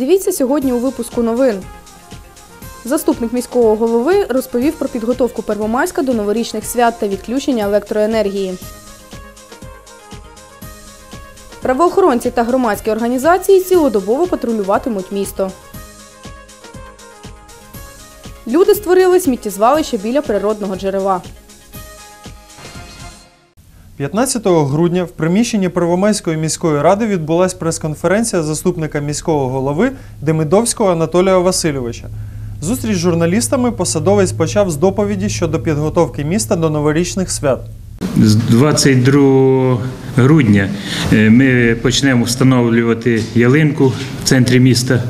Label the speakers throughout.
Speaker 1: Дивіться сьогодні у випуску новин. Заступник міського голови розповів про підготовку Первомайська до новорічних свят та відключення електроенергії. Правоохоронці та громадські організації цілодобово патрулюватимуть місто. Люди створили сміттєзвалище біля природного джерела.
Speaker 2: 15 грудня в приміщенні Первомайської міської ради відбулася прес-конференція заступника міського голови Демидовського Анатолія Васильовича. Зустріч з журналістами посадовець почав з доповіді щодо підготовки міста до новорічних свят.
Speaker 3: З 22 грудня е, ми почнемо встановлювати ялинку в центрі міста.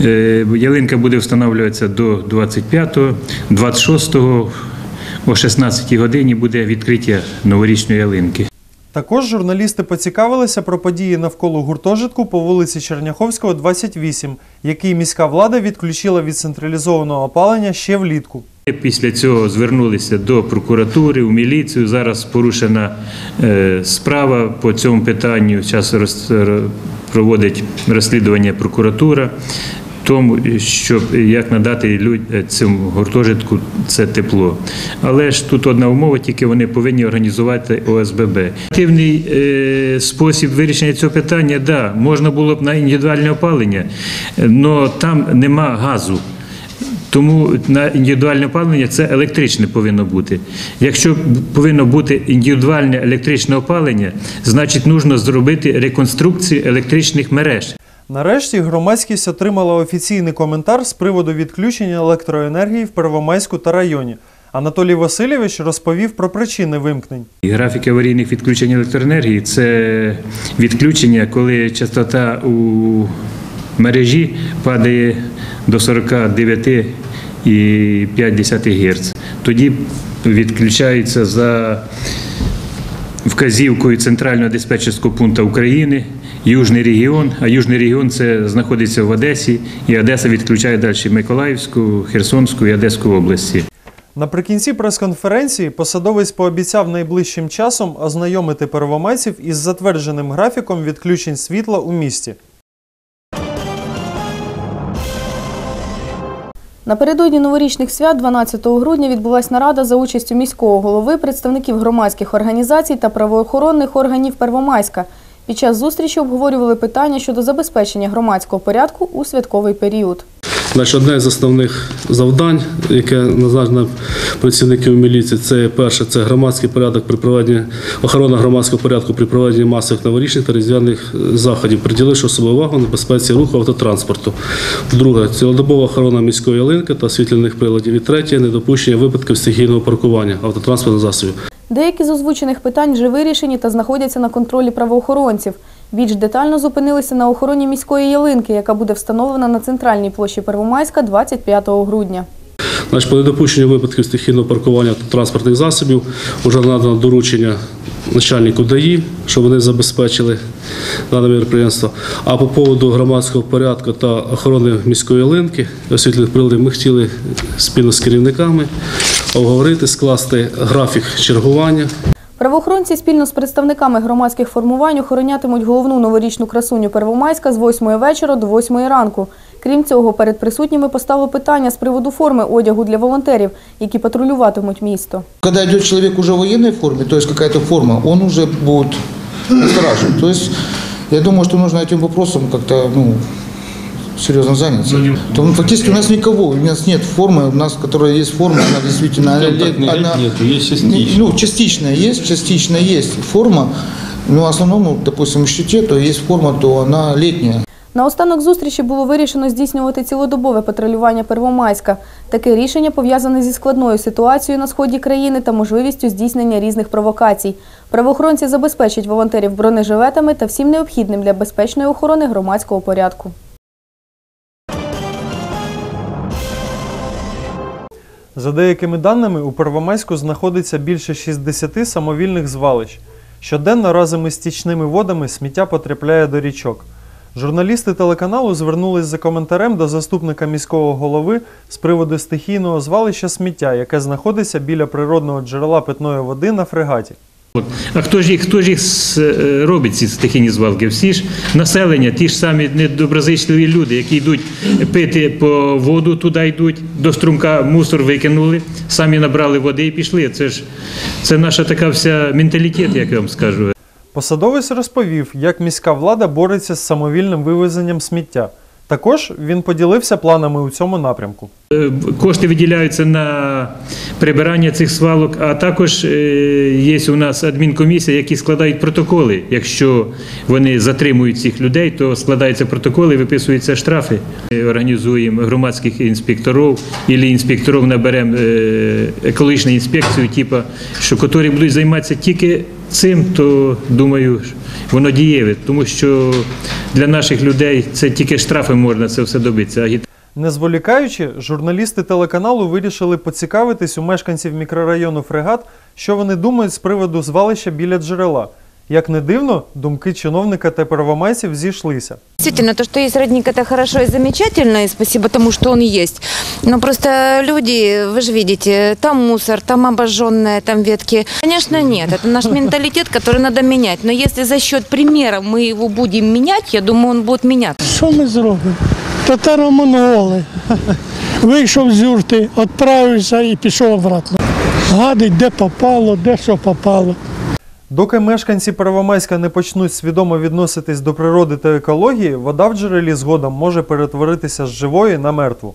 Speaker 3: Е, Ялинка буде встановлюватися до 25-го, 26-го о 16-й годині буде відкриття новорічної ялинки.
Speaker 2: Також журналісти поцікавилися про події навколо гуртожитку по вулиці Черняховського, 28, який міська влада відключила від централізованого опалення ще влітку.
Speaker 3: Після цього звернулися до прокуратури, у міліцію. Зараз порушена е, справа по цьому питанню. Зараз проводить розслідування прокуратура. Тому щоб як надати люд- цьому гуртожитку це тепло. Але ж тут одна умова, тільки вони повинні організувати ОСББ. Активний е, спосіб вирішення цього питання, да, можна було б на індивідуальне опалення, але там нема газу. Тому на індивідуальне опалення це електричне повинно бути. Якщо повинно бути індивідуальне електричне опалення, значить потрібно зробити реконструкцію електричних мереж.
Speaker 2: Нарешті громадськість отримала офіційний коментар з приводу відключення електроенергії в Первомайську та районі. Анатолій Васильович розповів про причини вимкнень.
Speaker 3: Графік аварійних відключень електроенергії це відключення, коли частота у мережі падає до 49,5 Гц. Тоді відключаються за вказівкою Центрального диспетчерського пункту України. Южний регіон, а Южний регіон це знаходиться в Одесі, і Одеса відключає далі Миколаївську, Херсонську і Одеську області.
Speaker 2: Наприкінці прес-конференції посадовець пообіцяв найближчим часом ознайомити первомайців із затвердженим графіком відключень світла у місті.
Speaker 1: Напередодні новорічних свят 12 грудня відбулася нарада за участю міського голови, представників громадських організацій та правоохоронних органів Первомайська. Під час зустрічі обговорювали питання щодо забезпечення громадського порядку у святковий період.
Speaker 4: Значить, одне з основних завдань, яке назначено працівників міліції, це перше, це громадський порядок при проведенні охорона громадського порядку при проведенні масових новорічних та різдвяних е, заходів, приділивши особливу увагу на безпеці руху автотранспорту. Друге, цілодобова охорона міської ялинки та освітляних приладів. І третє, недопущення випадків стихійного паркування автотранспортних засобів.
Speaker 1: Деякі з озвучених питань вже вирішені та знаходяться на контролі правоохоронців. Більш детально зупинилися на охороні міської ялинки, яка буде встановлена на центральній площі Первомайська 25 грудня.
Speaker 4: Значить, по недопущенню випадків стихійного паркування автотранспортних засобів вже надано доручення начальнику ДАІ, щоб вони забезпечили дане мероприємство. А по поводу громадського порядку та охорони міської ялинки, освітлених приладів, ми хотіли спільно з керівниками обговорити, скласти графік чергування
Speaker 1: Правоохоронці спільно з представниками громадських формувань охоронятимуть головну новорічну красуню Первомайська з 8 вечора до 8 ранку. Крім цього, перед присутніми поставили питання з приводу форми одягу для волонтерів, які патрулюватимуть місто.
Speaker 5: Когда идет человек уже в военной форме, то есть какая-то форма, он уже будет настораживать. То есть я думаю, нужно этим вопросом как-то ну, серьезно заняться. То, ну, фактически у нас никого, у нас нет формы, у нас, которая есть форма, она действительно... она,
Speaker 6: не
Speaker 5: она-
Speaker 6: нету, есть частично.
Speaker 5: Не- Ну, частично есть, частично есть форма, но в основном, ну, допустим, в щите, то есть форма, то она летняя.
Speaker 1: На останок зустрічі було вирішено здійснювати цілодобове патрулювання Первомайська. Таке рішення пов'язане зі складною ситуацією на сході країни та можливістю здійснення різних провокацій. Правоохоронці забезпечать волонтерів бронежилетами та всім необхідним для безпечної охорони громадського порядку.
Speaker 2: За деякими даними, у Первомайську знаходиться більше 60 самовільних звалищ. Щоденно разом із стічними водами сміття потрапляє до річок. Журналісти телеканалу звернулись за коментарем до заступника міського голови з приводу стихійного звалища сміття, яке знаходиться біля природного джерела питної води на фрегаті.
Speaker 3: А хто ж їх, хто ж їх е, робить ці стихійні звалки? Всі ж населення, ті ж самі недоброзичливі люди, які йдуть пити по воду, туди йдуть, до струмка мусор викинули, самі набрали води і пішли. Це ж це наша така вся менталітет, як я вам скажу.
Speaker 2: Посадовець розповів, як міська влада бореться з самовільним вивезенням сміття. Також він поділився планами у цьому напрямку.
Speaker 3: Е, Кошти виділяються на прибирання цих свалок, а також е, є у нас адмінкомісія, які складають протоколи. Якщо вони затримують цих людей, то складаються протоколи, виписуються штрафи. Ми Організуємо громадських інспекторів, або інспекторів наберемо е, екологічну інспекцію, типу, що котрі будуть займатися тільки цим, то думаю, воно дієве, тому що для наших людей це тільки штрафи можна це все добитися.
Speaker 2: Не зволікаючи, журналісти телеканалу вирішили поцікавитись у мешканців мікрорайону Фрегат, що вони думають з приводу звалища біля джерела. Як не дивно, думки чиновника та первомайців зійшлися.
Speaker 6: Действительно, то, что есть родник, это хорошо и замечательно, и спасибо тому, что он есть. Но просто люди, вы же видите, там мусор, там обожженные, там ветки. Конечно, нет, это наш менталитет, который надо менять. Но если за счет примера мы его будем менять, я думаю, он будет меняться.
Speaker 7: Що ми зробимо? Татаро-монголи. Вийшов з юрти, відправився і пішов обратно. Гадить, де попало, де що попало.
Speaker 2: Доки мешканці Первомайська не почнуть свідомо відноситись до природи та екології, вода в джерелі згодом може перетворитися з живої на мертву.